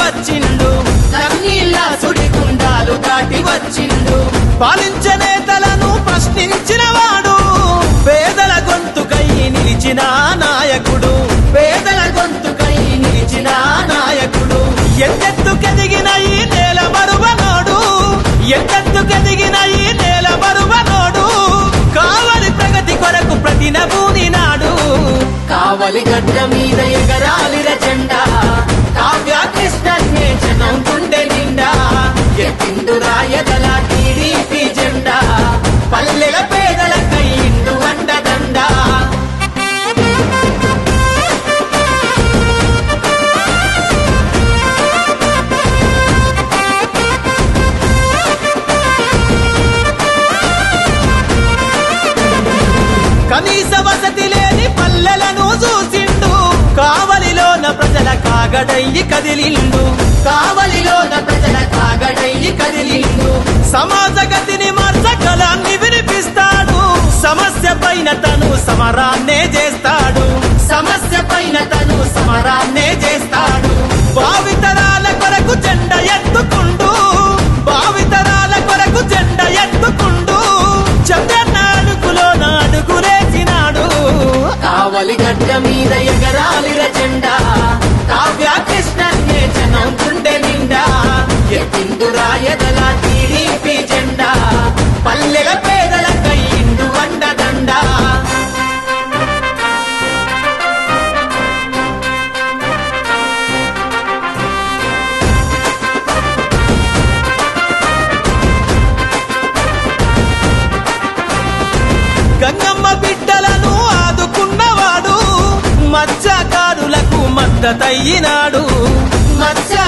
వచ్చిండు. కన్నీళ్ళ సుడిగుండాలు దాటి వచ్చిండు. పాలించనే తలను ప్రశ్నించిన వాడు పేదల గొంతుకై నిలిచిన నాయకుడు. పేదల గొంతుకై నిలిచిన నాయకుడు. ఎత్తెత్తుకెదిగిన ఈ నేల మరువనోడు ఎత్తెత్తుకెదిగిన ఈ నేల మరువనోడు కావలి ప్రగతి కొరకు ప్రతినభూని నాడు. కావలి గడ్డ మీద ఎగరాలిర జెండా. కావ్య కృష్ణన్నే ప్రజల కదిలిండు. కావలిలోన ప్రజల కాగడయ్యి కదిలిండు. సమాజ గతిని మార్చగలాన్ని వినిపిస్తాడు. సమస్య పైన తను సమరాన్నే చేస్తాడు. సమస్య పైన తను సమరాన్నే చేస్తాడు. భావితరాల కొరకు జెండ ఎత్తుకుండు. భావితరాల కొరకు జెండ ఎత్తుకుండు. చంద్రన్న అడుగులో నాడుగులేసినాడు కావలి గడ్డ మీద ఎగరాలిర జెండా. మద్దతయ్యినాడు మత్స్య